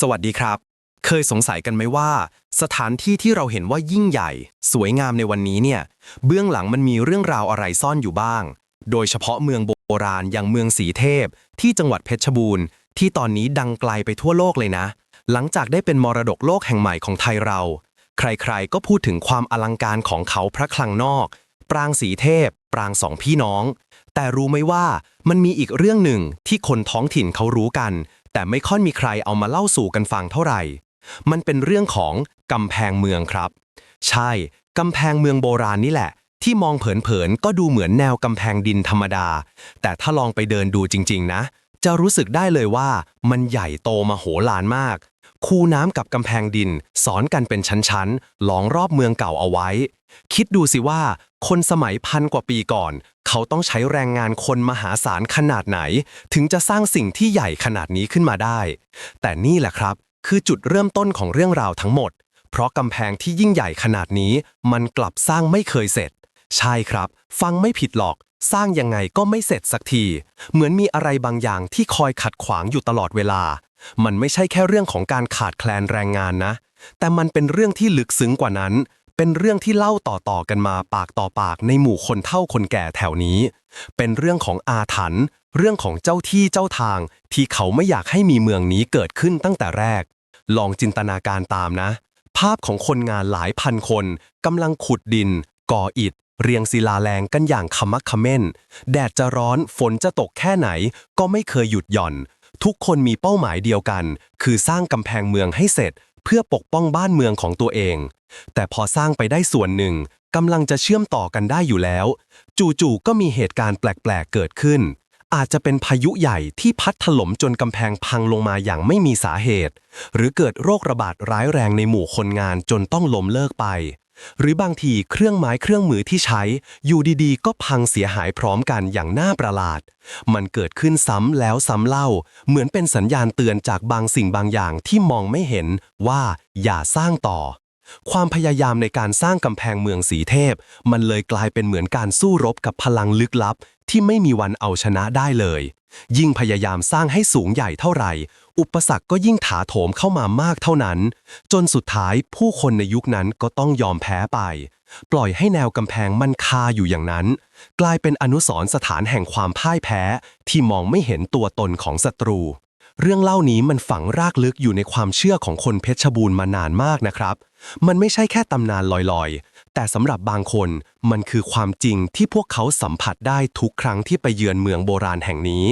สวัสดีครับ เคยสงสัยกันไหมว่า สถานที่ที่เราเห็นว่ายิ่งใหญ่ สวยงามในวันนี้เนี่ย เบื้องหลังมันมีเรื่องราวอะไรซ่อนอยู่บ้าง โดยเฉพาะเมืองโบราณอย่างเมืองสีเทพ ที่จังหวัดเพชรบูรณ์ ที่ตอนนี้ดังไกลไปทั่วโลกเลยนะ หลังจากได้เป็นมรดกโลกแห่งใหม่ของไทยเรา ใครๆก็พูดถึงความอลังการของเขาพระคลังนอก ปรางสีเทพ ปรางสองพี่น้อง แต่รู้ไหมว่ามันมีอีกเรื่องหนึ่งที่คนท้องถิ่นเขารู้กัน แต่ไม่ค่อยมีใครเอามาเล่าสู่กันฟังเท่าไหร่ มันเป็นเรื่องของกำแพงเมืองครับ ใช่ กำแพงเมืองโบราณนี่แหละ ที่มองเผินๆก็ดูเหมือนแนวกำแพงดินธรรมดา แต่ถ้าลองไปเดินดูจริง ๆ นะ จะรู้สึกได้เลยว่ามันใหญ่โตมโหฬารมาก คูน้ำกับกำแพงดินสอนกันเป็นชั้นๆล้อมรอบเมืองเก่าเอาไว้ คิดดูสิว่า คนสมัยพันกว่าปีก่อน เขาต้องใช้แรงงานคนมหาศาลขนาดไหน ถึงจะสร้างสิ่งที่ใหญ่ขนาดนี้ขึ้นมาได้ แต่นี่แหละครับ คือจุดเริ่มต้นของเรื่องราวทั้งหมด เพราะกำแพงที่ยิ่งใหญ่ขนาดนี้ มันกลับสร้างไม่เคยเสร็จ ใช่ครับ ฟังไม่ผิดหรอกสร้างยังไงก็ไม่เสร็จสักที เหมือนมีอะไรบางอย่างที่คอยขัดขวางอยู่ตลอดเวลา มันไม่ใช่แค่เรื่องของการขาดแคลนแรงงานนะ แต่มันเป็นเรื่องที่ลึกซึ้งกว่านั้น เป็นเรื่องที่เล่าต่อๆกันมาปากต่อปากในหมู่คนเฒ่าคนแก่แถวนี้ เป็นเรื่องของอาถรรพ์ เรื่องของเจ้าที่เจ้าทาง ที่เขาไม่อยากให้มีเมืองนี้เกิดขึ้นตั้งแต่แรก ลองจินตนาการตามนะ ภาพของคนงานหลายพันคนกำลังขุดดิน ก่ออิฐเรียงศิลาแรงกันอย่างขมักเขม้น แดดจะร้อน ฝนจะตกแค่ไหน ก็ไม่เคยหยุดหย่อน ทุกคนมีเป้าหมายเดียวกัน คือสร้างกำแพงเมืองให้เสร็จ เพื่อปกป้องบ้านเมืองของตัวเอง แต่พอสร้างไปได้ส่วนหนึ่งกำลังจะเชื่อมต่อกันได้อยู่แล้ว จู่ๆก็มีเหตุการณ์แปลกๆเกิดขึ้น อาจจะเป็นพายุใหญ่ที่พัดถล่มจนกำแพงพังลงมาอย่างไม่มีสาเหตุ หรือเกิดโรคระบาดร้ายแรงในหมู่คนงานจนต้องล้มเลิกไป หรือบางทีเครื่องไม้เครื่องมือที่ใช้ อยู่ดีๆ ก็พังเสียหายพร้อมกันอย่างน่าประหลาด มันเกิดขึ้นซ้ำแล้วซ้ำเล่า เหมือนเป็นสัญญาณเตือนจากบางสิ่งบางอย่างที่มองไม่เห็นว่าอย่าสร้างต่อ ความพยายามในการสร้างกำแพงเมืองสีเทพ มันเลยกลายเป็นเหมือนการสู้รบกับพลังลึกลับ ที่ไม่มีวันเอาชนะได้เลย ยิ่งพยายามสร้างให้สูงใหญ่เท่าไหร่ อุปสรรคก็ยิ่งถาโถมเข้ามามากเท่านั้น จนสุดท้ายผู้คนในยุคนั้นก็ต้องยอมแพ้ไป ปล่อยให้แนวกำแพงมันคาอยู่อย่างนั้น กลายเป็นอนุสรณ์สถานแห่งความพ่ายแพ้ ที่มองไม่เห็นตัวตนของศัตรู เรื่องเล่านี้มันฝังรากลึกอยู่ในความเชื่อของคนเพชรบูรณ์มานานมากนะครับ มันไม่ใช่แค่ตำนานลอยๆ แต่สำหรับบางคนมันคือความจริงที่พวกเขาสัมผัสได้ทุกครั้งที่ไปเยือนเมืองโบราณแห่งนี้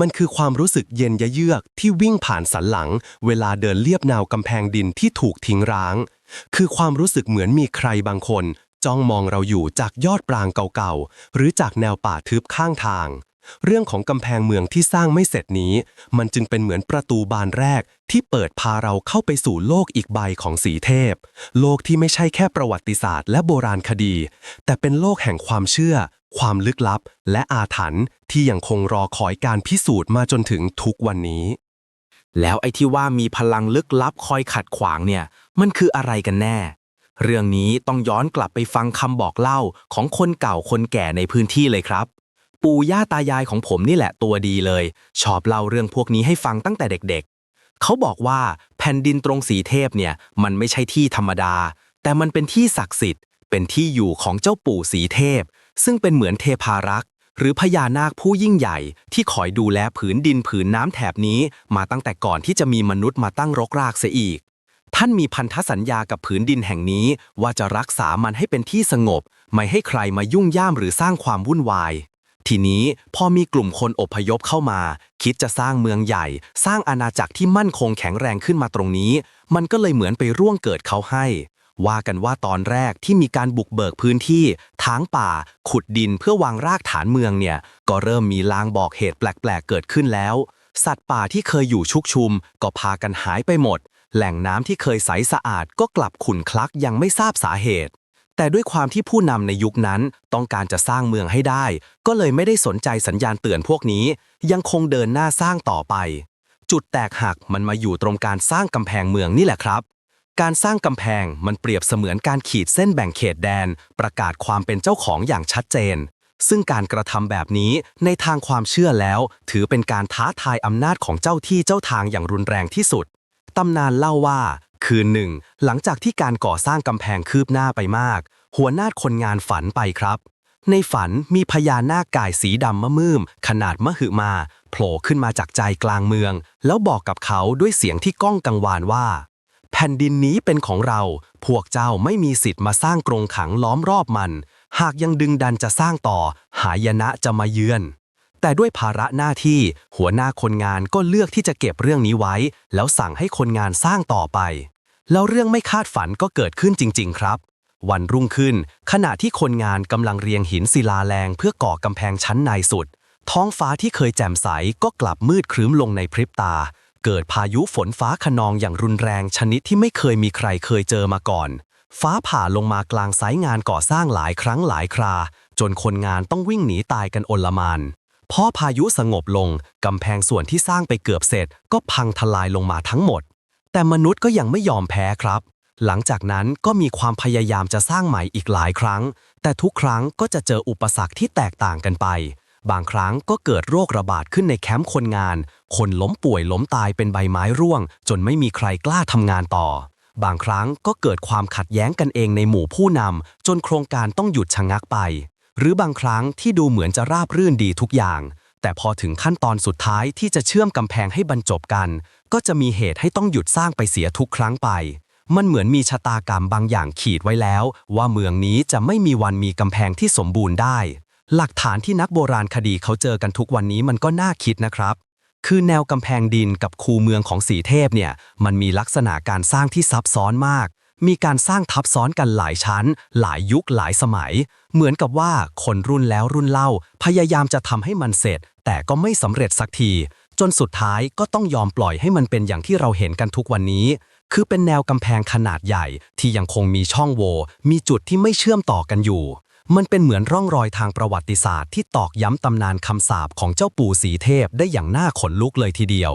มันคือความรู้สึกเย็นยะเยือกที่วิ่งผ่านสันหลัง เวลาเดินเลียบแนวกำแพงดินที่ถูกทิ้งร้าง คือความรู้สึกเหมือนมีใครบางคน จ้องมองเราอยู่จากยอดปรางเก่าๆ หรือจากแนวป่าทึบข้างทาง เรื่องของกำแพงเมืองที่สร้างไม่เสร็จนี้ มันจึงเป็นเหมือนประตูบานแรกที่เปิดพาเราเข้าไปสู่โลกอีกใบของสีเทพ โลกที่ไม่ใช่แค่ประวัติศาสตร์และโบราณคดี แต่เป็นโลกแห่งความเชื่อ ความลึกลับ และอาถรรพ์ที่ยังคงรอคอยการพิสูจน์มาจนถึงทุกวันนี้ แล้วไอ้ที่ว่ามีพลังลึกลับคอยขัดขวางเนี่ย มันคืออะไรกันแน่ เรื่องนี้ต้องย้อนกลับไปฟังคำบอกเล่าของคนเก่าคนแก่ในพื้นที่เลยครับ ปู่ย่าตายายของผมนี่แหละตัวดีเลย ชอบเล่าเรื่องพวกนี้ให้ฟังตั้งแต่เด็กๆ เขาบอกว่าแผ่นดินตรงสีเทพเนี่ยมันไม่ใช่ที่ธรรมดา แต่มันเป็นที่ศักดิ์สิทธิ์ เป็นที่อยู่ของเจ้าปู่สีเทพ ซึ่งเป็นเหมือนเทพารักษ์ หรือพญานาคผู้ยิ่งใหญ่ ที่คอยดูแลผืนดินผืนน้ำแถบนี้ มาตั้งแต่ก่อนที่จะมีมนุษย์มาตั้งรกรากเสียอีกท่านมีพันธสัญญากับผืนดินแห่งนี้ว่าจะรักษามันให้เป็นที่สงบ ไม่ให้ใครมายุ่งย่ามหรือสร้างความวุ่นวาย ทีนี้พอมีกลุ่มคนอพยพเข้ามา คิดจะสร้างเมืองใหญ่ สร้างอาณาจักรที่มั่นคงแข็งแรงขึ้นมาตรงนี้ มันก็เลยเหมือนไปร่วงเกิดเขาให้ ว่ากันว่าตอนแรกที่มีการบุกเบิกพื้นที่ทางป่า ขุดดินเพื่อวางรากฐานเมืองเนี่ย ก็เริ่มมีลางบอกเหตุแปลกๆเกิดขึ้นแล้ว สัตว์ป่าที่เคยอยู่ชุกชุม ก็พากันหายไปหมด แหล่งน้ำที่เคยใสสะอาดก็กลับขุ่นคลักยังไม่ทราบสาเหตุ แต่ด้วยความที่ผู้นำในยุคนั้นต้องการจะสร้างเมืองให้ได้ ก็เลยไม่ได้สนใจสัญญาณเตือนพวกนี้ ยังคงเดินหน้าสร้างต่อไป จุดแตกหักมันมาอยู่ตรงการสร้างกำแพงเมืองนี่แหละครับ การสร้างกำแพงมันเปรียบเสมือนการขีดเส้นแบ่งเขตแดน ประกาศความเป็นเจ้าของอย่างชัดเจน ซึ่งการกระทำแบบนี้ในทางความเชื่อแล้ว ถือเป็นการท้าทายอำนาจของเจ้าที่เจ้าทางอย่างรุนแรงที่สุดตำนานเล่าว่า คืนหนึ่ง หลังจากที่การก่อสร้างกำแพงคืบหน้าไปมาก หัวหน้าคนงานฝันไปครับ ในฝันมีพญานาคกายสีดำมะมืม ขนาดมหึมาโผล่ขึ้นมาจากใจกลางเมือง แล้วบอกกับเขาด้วยเสียงที่ก้องกังวานว่า แผ่นดินนี้เป็นของเรา พวกเจ้าไม่มีสิทธิ์มาสร้างกรงขังล้อมรอบมัน หากยังดึงดันจะสร้างต่อ หายนะจะมาเยือน แต่ด้วยภาระหน้าที่ หัวหน้าคนงานก็เลือกที่จะเก็บเรื่องนี้ไว้ แล้วสั่งให้คนงานสร้างต่อไป แล้วเรื่องไม่คาดฝันก็เกิดขึ้นจริง ๆ ครับ วันรุ่งขึ้น ขณะที่คนงานกำลังเรียงหินศิลาแรงเพื่อก่อกำแพงชั้นในสุด ท้องฟ้าที่เคยแจ่มใสก็กลับมืดครึ้มลงในพริบตา เกิดพายุฝนฟ้าขนองอย่างรุนแรงชนิดที่ไม่เคยมีใครเคยเจอมาก่อนฟ้าผ่าลงมากลางไซต์งานก่อสร้างหลายครั้งหลายครา จนคนงานต้องวิ่งหนีตายกันโอลมาน พอพายุสงบลง กำแพงส่วนที่สร้างไปเกือบเสร็จ ก็พังทลายลงมาทั้งหมด แต่มนุษย์ก็ยังไม่ยอมแพ้ครับ หลังจากนั้นก็มีความพยายามจะสร้างใหม่อีกหลายครั้ง แต่ทุกครั้งก็จะเจออุปสรรคที่แตกต่างกันไป บางครั้งก็เกิดโรคระบาดขึ้นในแคมป์คนงาน คนล้มป่วยล้มตายเป็นใบไม้ร่วง จนไม่มีใครกล้าทำงานต่อ บางครั้งก็เกิดความขัดแย้งกันเองในหมู่ผู้นำจนโครงการต้องหยุดชะงักไป หรือบางครั้งที่ดูเหมือนจะราบรื่นดีทุกอย่าง แต่พอถึงขั้นตอนสุดท้ายที่จะเชื่อมกำแพงให้บรรจบกัน ก็จะมีเหตุให้ต้องหยุดสร้างไปเสียทุกครั้งไป มันเหมือนมีชะตากรรมบางอย่างขีดไว้แล้ว ว่าเมืองนี้จะไม่มีวันมีกำแพงที่สมบูรณ์ได้ หลักฐานที่นักโบราณคดีเขาเจอกันทุกวันนี้มันก็น่าคิดนะครับคือแนวกำแพงดินกับคูเมืองของสีเทพเนี่ยมันมีลักษณะการสร้างที่ซับซ้อนมาก มีการสร้างทับซ้อนกันหลายชั้น หลายยุคหลายสมัย เหมือนกับว่าคนรุ่นแล้วรุ่นเล่า พยายามจะทำให้มันเสร็จ แต่ก็ไม่สำเร็จสักที จนสุดท้ายก็ต้องยอมปล่อยให้มันเป็นอย่างที่เราเห็นกันทุกวันนี้ คือเป็นแนวกำแพงขนาดใหญ่ ที่ยังคงมีช่องโหว่มีจุดที่ไม่เชื่อมต่อกันอยู่มันเป็นเหมือนร่องรอยทางประวัติศาสตร์ที่ตอกย้ำตำนานคำสาปของเจ้าปู่สีเทพได้อย่างน่าขนลุกเลยทีเดียว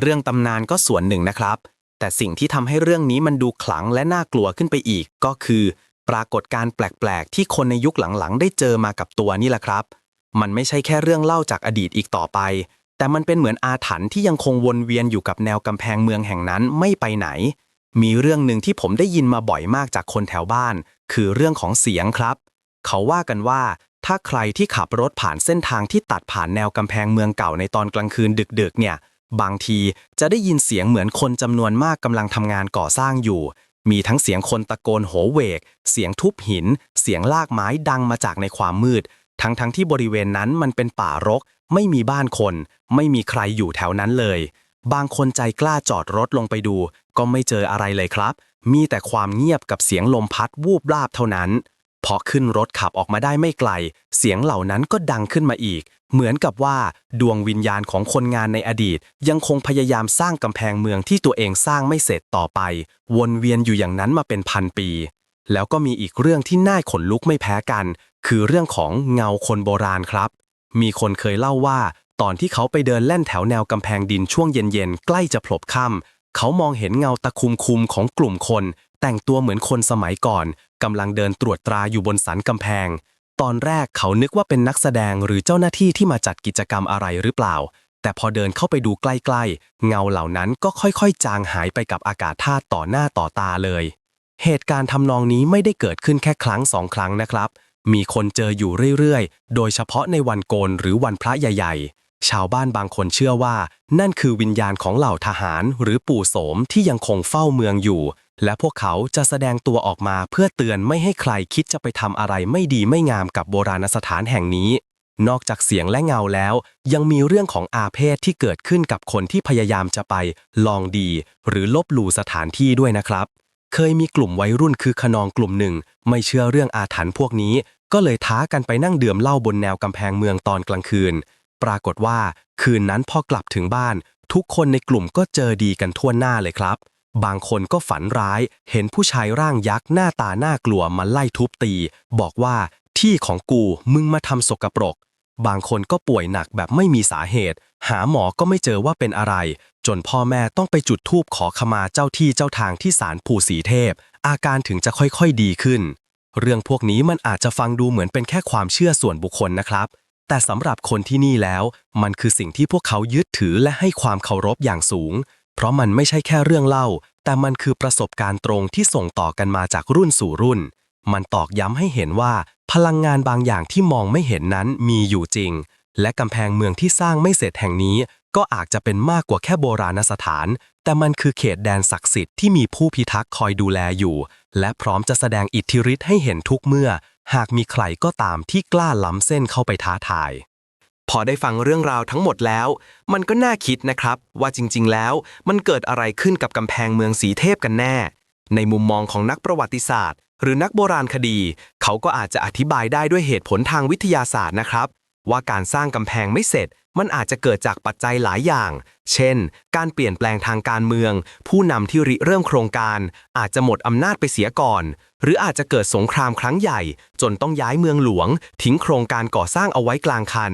เรื่องตำนานก็ส่วนหนึ่งนะครับ แต่สิ่งที่ทำให้เรื่องนี้มันดูขลังและน่ากลัวขึ้นไปอีก ก็คือ ปรากฏการณ์แปลกๆ ที่คนในยุคหลังๆ ได้เจอมากับตัวนี่แหละครับ มันไม่ใช่แค่เรื่องเล่าจากอดีตอีกต่อไป แต่มันเป็นเหมือนอาถรรพ์ที่ยังคงวนเวียนอยู่กับแนวกำแพงเมืองแห่งนั้นไม่ไปไหน มีเรื่องหนึ่งที่ผมได้ยินมาบ่อยมากจากคนแถวบ้าน คือเรื่องของเสียงครับ เขาว่ากันว่าถ้าใครที่ขับรถผ่านเส้นทางที่ตัดผ่านแนวกำแพงเมืองเก่าในตอนกลางคืนดึกๆ เนี่ย บางทีจะได้ยินเสียงเหมือนคนจำนวนมากกำลังทำงานก่อสร้างอยู่ มีทั้งเสียงคนตะโกนโหเวก เสียงทุบหิน เสียงลากไม้ดังมาจากในความมืด ทั้งๆทที่บริเวณนั้นมันเป็นป่ารก ไม่มีบ้านคน ไม่มีใครอยู่แถวนั้นเลย บางคนใจกล้าจอดรถลงไปดู ก็ไม่เจออะไรเลยครับ มีแต่ความเงียบกับเสียงลมพัดวูบลาบเท่านั้น พอขึ้นรถขับออกมาได้ไม่ไกล เสียงเหล่านั้นก็ดังขึ้นมาอีก เหมือนกับว่าดวงวิญญาณของคนงานในอดีต ยังคงพยายามสร้างกำแพงเมืองที่ตัวเองสร้างไม่เสร็จต่อไป วนเวียนอยู่อย่างนั้นมาเป็นพันปี แล้วก็มีอีกเรื่องที่น่าขนลุกไม่แพ้กัน คือเรื่องของเงาคนโบราณครับ มีคนเคยเล่าว่า ตอนที่เขาไปเดินเล่นแถวแนวกำแพงดินช่วงเย็นๆใกล้จะพลบค่ำ เขามองเห็นเงาตะคุมคุมของกลุ่มคน แต่งตัวเหมือนคนสมัยก่อนกำลังเดินตรวจตราอยู่บนสันกำแพง ตอนแรกเขานึกว่าเป็นนักแสดงหรือเจ้าหน้าที่ที่มาจัดกิจกรรมอะไรหรือเปล่า แต่พอเดินเข้าไปดูใกล้ๆ เงาเหล่านั้นก็ค่อยๆ จางหายไปกับอากาศธาตุต่อหน้าต่อตาเลย เหตุการณ์ทำนองนี้ไม่ได้เกิดขึ้นแค่ครั้งสองครั้งนะครับ มีคนเจออยู่เรื่อยๆ โดยเฉพาะในวันโกนหรือวันพระใหญ่ๆ ชาวบ้านบางคนเชื่อว่า นั่นคือวิญญาณของเหล่าทหารหรือปู่โสมที่ยังคงเฝ้าเมืองอยู่ และพวกเขาจะแสดงตัวออกมาเพื่อเตือนไม่ให้ใครคิดจะไปทำอะไรไม่ดีไม่งามกับโบราณสถานแห่งนี้ นอกจากเสียงและเงาแล้ว ยังมีเรื่องของอาเพศที่เกิดขึ้นกับคนที่พยายามจะไป ลองดี หรือลบหลู่สถานที่ด้วยนะครับ เคยมีกลุ่มวัยรุ่นคือขนองกลุ่มหนึ่ง ไม่เชื่อเรื่องอาถรรพ์พวกนี้ ก็เลยท้ากันไปนั่งดื่มเหล้าบนแนวกำแพงเมืองตอนกลางคืน ปรากฏว่า คืนนั้นพอกลับถึงบ้าน ทุกคนในกลุ่มก็เจอดีกันทั่วหน้าเลยครับ บางคนก็ฝันร้าย เห็นผู้ชายร่างยักษ์หน้าตาน่ากลัวมาไล่ทุบตี บอกว่าที่ของกูมึงมาทำสกปรก บางคนก็ป่วยหนักแบบไม่มีสาเหตุ หาหมอก็ไม่เจอว่าเป็นอะไร จนพ่อแม่ต้องไปจุดธูปขอขมาเจ้าที่เจ้าทางที่ศาลปู่ศรีเทพ อาการถึงจะค่อยๆดีขึ้น เรื่องพวกนี้มันอาจจะฟังดูเหมือนเป็นแค่ความเชื่อส่วนบุคคลนะครับ แต่สำหรับคนที่นี่แล้ว มันคือสิ่งที่พวกเขายึดถือและให้ความเคารพอย่างสูง เพราะมันไม่ใช่แค่เรื่องเล่า แต่มันคือประสบการณ์ตรงที่ส่งต่อกันมาจากรุ่นสู่รุ่น มันตอกย้ำให้เห็นว่า พลังงานบางอย่างที่มองไม่เห็นนั้นมีอยู่จริง และกำแพงเมืองที่สร้างไม่เสร็จแห่งนี้ ก็อาจจะเป็นมากกว่าแค่โบราณสถาน แต่มันคือเขตแดนศักดิ์สิทธิ์ที่มีผู้พิทักษ์คอยดูแลอยู่ และพร้อมจะแสดงอิทธิฤทธิ์ให้เห็นทุกเมื่อ หากมีใครก็ตามที่กล้าล้ำเส้นเข้าไปท้าทาย พอได้ฟังเรื่องราวทั้งหมดแล้ว มันก็น่าคิดนะครับ ว่าจริง ๆ แล้วมันเกิดอะไรขึ้นกับกำแพงเมืองสีเทพกันแน่ ในมุมมองของนักประวัติศาสตร์ หรือนักโบราณคดี เขาก็อาจจะอธิบายได้ด้วยเหตุผลทางวิทยาศาสตร์นะครับ ว่าการสร้างกำแพงไม่เสร็จ มันอาจจะเกิดจากปัจจัยหลายอย่าง เช่น การเปลี่ยนแปลงทางการเมือง ผู้นำที่ริเริ่มโครงการ อาจจะหมดอำนาจไปเสียก่อน หรืออาจจะเกิดสงครามครั้งใหญ่ จนต้องย้ายเมืองหลวง ทิ้งโครงการก่อสร้างเอาไว้กลางคัน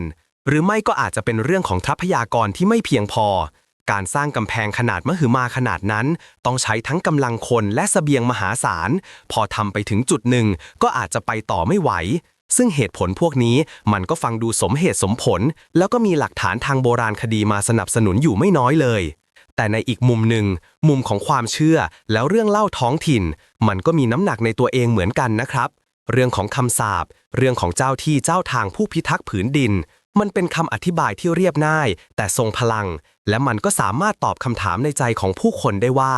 หรือไม่ก็อาจจะเป็นเรื่องของทรัพยากรที่ไม่เพียงพอ การสร้างกำแพงขนาดมหึมาขนาดนั้น ต้องใช้ทั้งกำลังคนและเสบียงมหาศาล พอทำไปถึงจุดหนึ่ง ก็อาจจะไปต่อไม่ไหว ซึ่งเหตุผลพวกนี้มันก็ฟังดูสมเหตุสมผล แล้วก็มีหลักฐานทางโบราณคดีมาสนับสนุนอยู่ไม่น้อยเลย แต่ในอีกมุมหนึ่ง มุมของความเชื่อแล้วเรื่องเล่าท้องถิ่น มันก็มีน้ำหนักในตัวเองเหมือนกันนะครับ เรื่องของคำสาปเรื่องของเจ้าที่เจ้าทางผู้พิทักษ์ผืนดิน มันเป็นคำอธิบายที่เรียบง่าย แต่ทรงพลัง และมันก็สามารถตอบคำถามในใจของผู้คนได้ว่า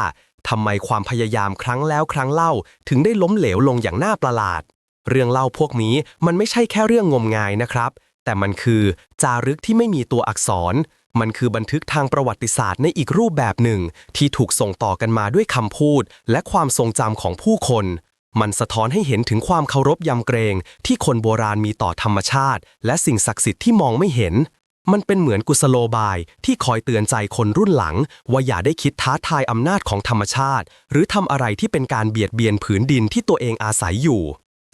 ทำไมความพยายามครั้งแล้วครั้งเล่า ถึงได้ล้มเหลวลงอย่างน่าประหลาด เรื่องเล่าพวกนี้มันไม่ใช่แค่เรื่องงมงายนะครับ แต่มันคือจารึกที่ไม่มีตัวอักษร มันคือบันทึกทางประวัติศาสตร์ในอีกรูปแบบหนึ่ง ที่ถูกส่งต่อกันมาด้วยคำพูด และความทรงจำของผู้คน มันสะท้อนให้เห็นถึงความเคารพยำเกรง ที่คนโบราณมีต่อธรรมชาติ และสิ่งศักดิ์สิทธิ์ที่มองไม่เห็น มันเป็นเหมือนกุศโลบายที่คอยเตือนใจคนรุ่นหลัง ว่าอย่าได้คิดท้าทายอำนาจของธรรมชาติ หรือทำอะไรที่เป็นการเบียดเบียนผืนดินที่ตัวเองอาศัยอยู่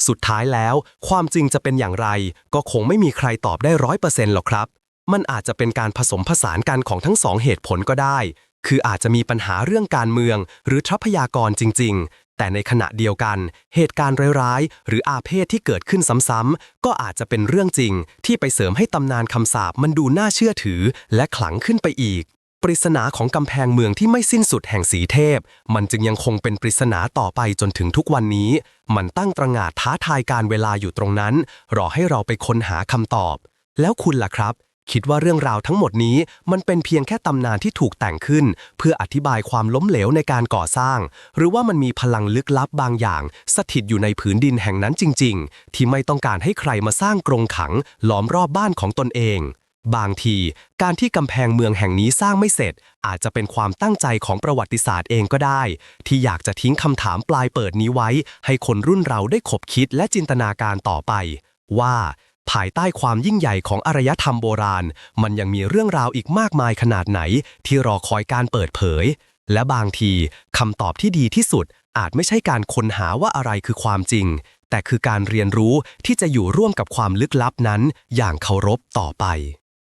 สุดท้ายแล้ว ความจริงจะเป็นอย่างไร ก็คงไม่มีใครตอบได้ร้อยเปอร์เซ็นต์หรอกครับ มันอาจจะเป็นการผสมผสานกันของทั้งสองเหตุผลก็ได้ คืออาจจะมีปัญหาเรื่องการเมือง หรือทรัพยากรจริง ๆ แต่ในขณะเดียวกัน เหตุการณ์ร้ายๆ หรืออาเพศที่เกิดขึ้นซ้ำๆก็อาจจะเป็นเรื่องจริง ที่ไปเสริมให้ตำนานคำสาปมันดูน่าเชื่อถือ และขลังขึ้นไปอีก ปริศนาของกำแพงเมืองที่ไม่สิ้นสุดแห่งสีเทพ มันจึงยังคงเป็นปริศนาต่อไปจนถึงทุกวันนี้ มันตั้งตระหง่านท้าทายการเวลาอยู่ตรงนั้น รอให้เราไปค้นหาคำตอบ แล้วคุณล่ะครับ คิดว่าเรื่องราวทั้งหมดนี้ มันเป็นเพียงแค่ตำนานที่ถูกแต่งขึ้น เพื่ออธิบายความล้มเหลวในการก่อสร้าง หรือว่ามันมีพลังลึกลับบางอย่าง สถิตอยู่ในผืนดินแห่งนั้นจริง ๆ ที่ไม่ต้องการให้ใครมาสร้างกรงขังล้อมรอบบ้านของตนเอง บางที การที่กำแพงเมืองแห่งนี้สร้างไม่เสร็จ อาจจะเป็นความตั้งใจของประวัติศาสตร์เองก็ได้ ที่อยากจะทิ้งคำถามปลายเปิดนี้ไว้ ให้คนรุ่นเราได้ขบคิดและจินตนาการต่อไป ว่า ภายใต้ความยิ่งใหญ่ของอารยธรรมโบราณ มันยังมีเรื่องราวอีกมากมายขนาดไหน ที่รอคอยการเปิดเผย และบางทีคำตอบที่ดีที่สุด อาจไม่ใช่การค้นหาว่าอะไรคือความจริง แต่คือการเรียนรู้ที่จะอยู่ร่วมกับความลึกลับนั้น อย่างเคารพต่อไป